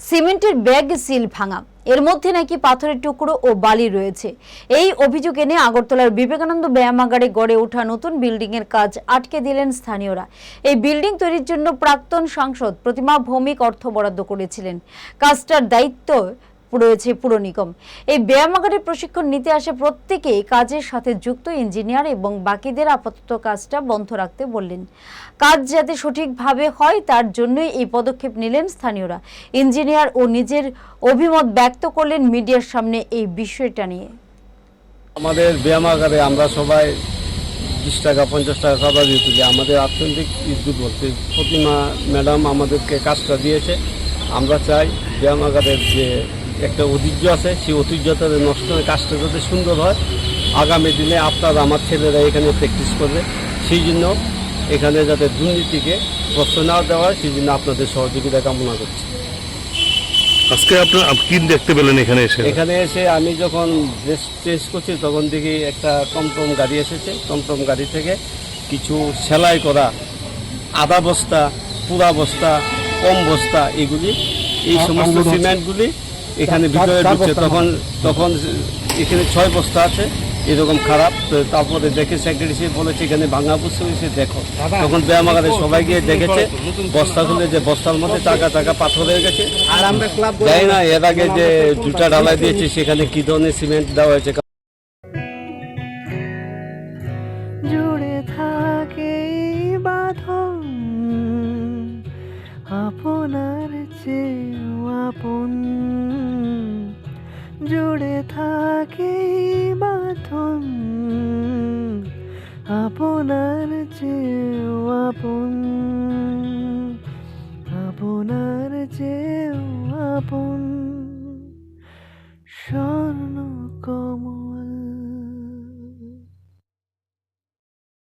সিমেন্টের bag seal ভাঙা। এর মধ্যে নাকি পাথরের টুকরো ও বালি রয়েছে। এই অভিযোগ এনে আগরতলার বিবেকানন্দ ব্যায়ামাগারে গড়ে ওঠা নতুন বিল্ডিংয়ের কাজ আটকে দিলেন স্থানীয়রা। এই বিল্ডিং তৈরির জন্য প্রাক্তন সাংসদ প্রতিমা ভৌমিক অর্থ বরাদ্দ করেছিলেন। কাজটার দায়িত্ব রয়েছে পুর নিগম। এই ব্যায়ামাগারে প্রশিক্ষণ নিতে আসে প্রত্যেকেই কাজের সাথে যুক্ত ইঞ্জিনিয়ার এবং বাকিদের আপাতত কাজটা বন্ধ রাখতে বললেন। কাজ যাতে সঠিকভাবে হয়, তার জন্যই এই পদক্ষেপ নিলেন স্থানীয়রা। ইঞ্জিনিয়ার ও নিজের অভিমত ব্যক্ত করলেন মিডিয়ার সামনে এই বিষয়টা নিয়ে। আমাদের ব্যায়ামাগারে আমরা সবাই বিশ টাকা, পঞ্চাশ টাকা চাঁদা দিয়ে তুলি। আমাদের অর্থনৈতিক ইজ্জত বলতে, প্রতিমা ম্যাডাম আমাদেরকে কাজটা দিয়েছে। আমরা চাই ব্যায়ামাগারের যে একটা ঐতিহ্য আছে। সেই ঐতিহ্যটা যাতে নষ্ট হয়ে কাজটা যাতে সুন্দর হয় আগামী দিনে আপনার আমার ছেলেরা এখানে প্র্যাকটিস করবে। সেই জন্য এখানে যাতে দুর্নীতিকে প্রশ্রয় না দেওয়া হয় সেই জন্য আপনাদের সহযোগিতা কামনা করছি। আজকে আপনার কি দেখতে পেলেন এখানে এসে? এখানে এসে আমি যখন ড্রেস চেঞ্জ করছি তখন দেখি একটা টমটম গাড়ি এসেছে। টমটম গাড়ি থেকে কিছু সেলাই করা আধা বস্তা পুরা বস্তা কম বস্তা এগুলি এই সমস্ত সিমেন্টগুলি এখানে ভিতরে ঢুকছে তখন তখন এখানে ছয় বস্তা আছে এরকম খারাপ তো তারপরে দেখে সেক্রেটারি বলেছে এখানে ভাঙা বুঝতে হয়েছে দেখো। তখন ব্যায়ামাগারে সবাই গিয়ে দেখেছে বস্তা খুলে যে বস্তার মধ্যে টাকা টাকা পাথর হয়ে গেছে। আর আমরা ক্লাব জানি না এর আগে যে দুটা ঢালাই দিয়েছে সেখানে কি ধরনের সিমেন্ট দেওয়া হয়েছে? জুড়ে থাকে বাঁধন আপনার চেয়েও আপন। জুড়ে থাকে বাঁধন। আপনার চেয়ে আপন।